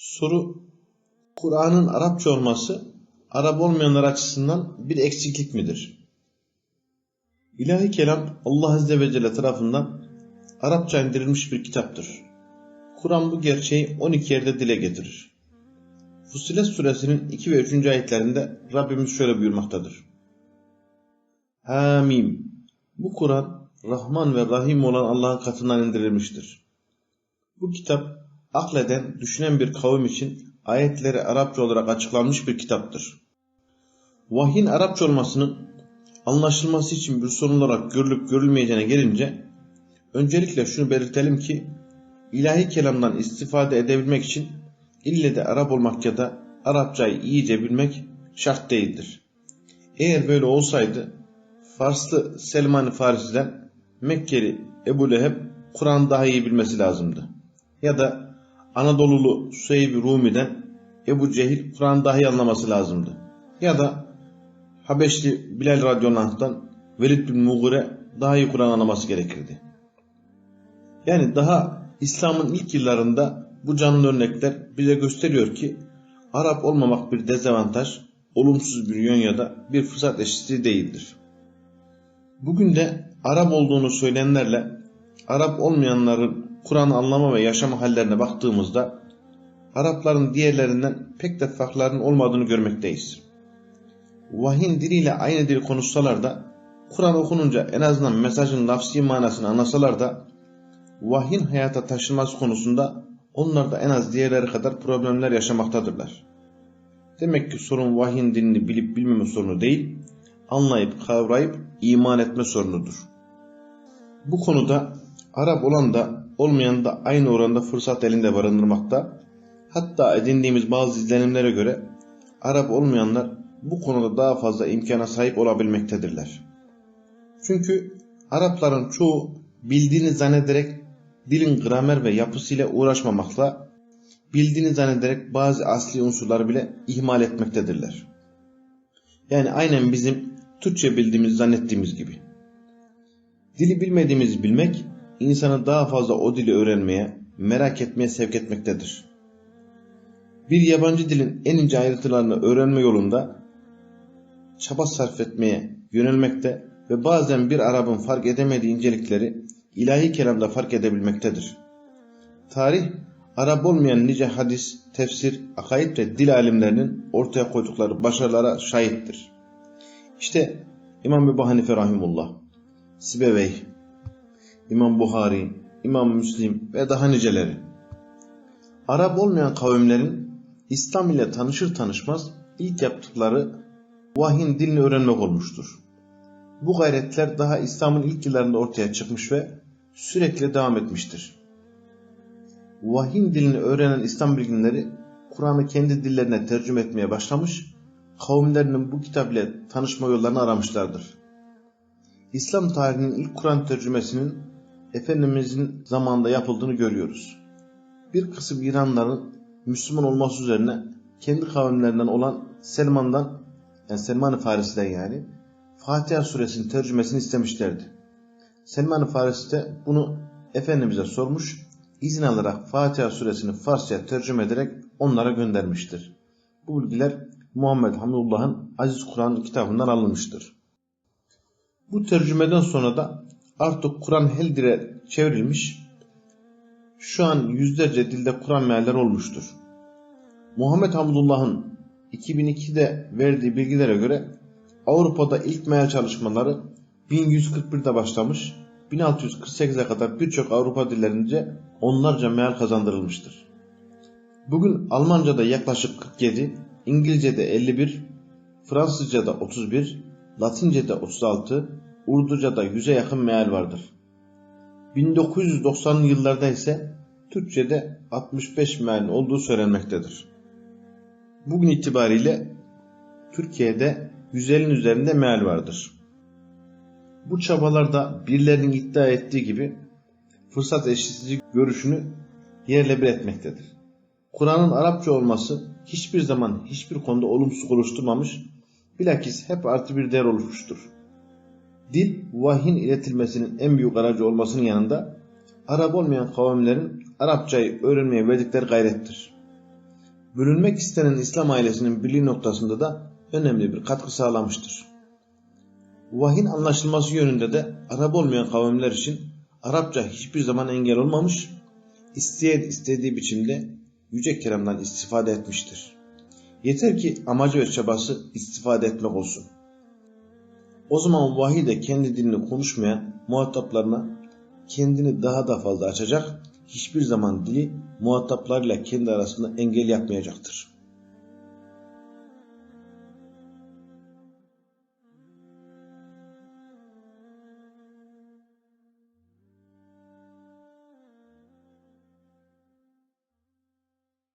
Soru Kur'an'ın Arapça olması Arap olmayanlar açısından bir eksiklik midir? İlahi kelam Allah Azze ve Celle tarafından Arapça indirilmiş bir kitaptır. Kur'an bu gerçeği 12 yerde dile getirir. Fussilet suresinin 2 ve 3. ayetlerinde Rabbimiz şöyle buyurmaktadır. Hamim. Bu Kur'an Rahman ve Rahim olan Allah'ın katından indirilmiştir. Bu kitap akleden, düşünen bir kavim için ayetleri Arapça olarak açıklanmış bir kitaptır. Vahyin Arapça olmasının anlaşılması için bir sorun olarak görülüp görülmeyeceğine gelince, öncelikle şunu belirtelim ki, ilahi kelamdan istifade edebilmek için ille de Arap olmak ya da Arapçayı iyice bilmek şart değildir. Eğer böyle olsaydı, Farslı Selman-ı Farisi'den Mekkeli Ebu Leheb Kur'an daha iyi bilmesi lazımdı. Ya da Anadolulu Süheyb Rumi'den Ebu Cehil Kur'an daha iyi anlaması lazımdı. Ya da Habeşli Bilal Radyonanh'tan Velid bin Mughire daha iyi Kur'an anlaması gerekirdi. Yani daha İslam'ın ilk yıllarında bu canlı örnekler bize gösteriyor ki Arap olmamak bir dezavantaj, olumsuz bir yön ya da bir fırsat eşitliği değildir. Bugün de Arap olduğunu söyleyenlerle Arap olmayanların Kur'an'ı anlama ve yaşama hallerine baktığımızda Arapların diğerlerinden pek de farklarının olmadığını görmekteyiz. Vahyin diliyle aynı dil konuşsalar da Kur'an okununca en azından mesajın lafsi manasını anlasalar da vahyin hayata taşınması konusunda onlar da en az diğerleri kadar problemler yaşamaktadırlar. Demek ki sorun vahyin dilini bilip bilmeme sorunu değil, anlayıp kavrayıp iman etme sorunudur. Bu konuda Arap olan da olmayan da aynı oranda fırsat elinde barındırmakta. Hatta edindiğimiz bazı izlenimlere göre Arap olmayanlar bu konuda daha fazla imkana sahip olabilmektedirler. Çünkü Arapların çoğu bildiğini zannederek dilin gramer ve yapısıyla uğraşmamakla bildiğini zannederek bazı asli unsurları bile ihmal etmektedirler. Yani aynen bizim Türkçe bildiğimiz zannettiğimiz gibi. Dili bilmediğimizi bilmek insanı daha fazla o dili öğrenmeye, merak etmeye sevk etmektedir. Bir yabancı dilin en ince ayrıntılarını öğrenme yolunda çaba sarf etmeye yönelmekte ve bazen bir Arap'ın fark edemediği incelikleri ilahi kelamda fark edebilmektedir. Tarih, Arap olmayan nice hadis, tefsir, akaid ve dil alimlerinin ortaya koydukları başarılara şahittir. İşte İmam Ebu Hanife Rahimullah, Sibevey, İmam Buhari, İmam Müslim ve daha niceleri. Arap olmayan kavimlerin İslam ile tanışır tanışmaz ilk yaptıkları vahyin dilini öğrenmek olmuştur. Bu gayretler daha İslam'ın ilk yıllarında ortaya çıkmış ve sürekli devam etmiştir. Vahyin dilini öğrenen İslam bilginleri Kur'an'ı kendi dillerine tercüme etmeye başlamış, kavimlerinin bu kitap ile tanışma yollarını aramışlardır. İslam tarihinin ilk Kur'an tercümesinin Efendimizin zamanında yapıldığını görüyoruz. Bir kısım İranların Müslüman olması üzerine kendi kavimlerinden olan Selman'dan, yani Selman-ı Farisi'den yani, Fatiha suresinin tercümesini istemişlerdi. Selman-ı Farisi de bunu Efendimiz'e sormuş, izin alarak Fatiha suresini Farsça tercüme ederek onlara göndermiştir. Bu bilgiler Muhammed Hamdullah'ın Aziz Kur'an kitabından alınmıştır. Bu tercümeden sonra da artık Kur'an her dile çevrilmiş, şu an yüzlerce dilde Kur'an mealler olmuştur. Muhammed Hamdullah'ın 2002'de verdiği bilgilere göre Avrupa'da ilk meal çalışmaları 1141'de başlamış, 1648'e kadar birçok Avrupa dillerince onlarca meal kazandırılmıştır. Bugün Almanca'da yaklaşık 47, İngilizce'de 51, Fransızca'da 31, Latince'de 36, Urduca'da 100'e yakın meal vardır. 1990'lı yıllarda ise Türkçe'de 65 meal olduğu söylenmektedir. Bugün itibariyle Türkiye'de 150'nin üzerinde meal vardır. Bu çabalarda birilerinin iddia ettiği gibi fırsat eşitsizliği görüşünü yerle bir etmektedir. Kur'an'ın Arapça olması hiçbir zaman hiçbir konuda olumsuz oluşturmamış, bilakis hep artı bir değer oluşmuştur. Dil, vahyin iletilmesinin en büyük aracı olmasının yanında Arap olmayan kavimlerin Arapçayı öğrenmeye verdikleri gayrettir. bölünmek istenen İslam ailesinin birliği noktasında da önemli bir katkı sağlamıştır. Vahyin anlaşılması yönünde de Arap olmayan kavimler için Arapça hiçbir zaman engel olmamış, isteyen istediği biçimde yüce kelamdan istifade etmiştir. Yeter ki amacı ve çabası istifade etmek olsun. O zaman vahiy de kendi dilini konuşmayan muhataplarına kendini daha da fazla açacak, hiçbir zaman dili muhataplarıyla kendi arasında engel yapmayacaktır.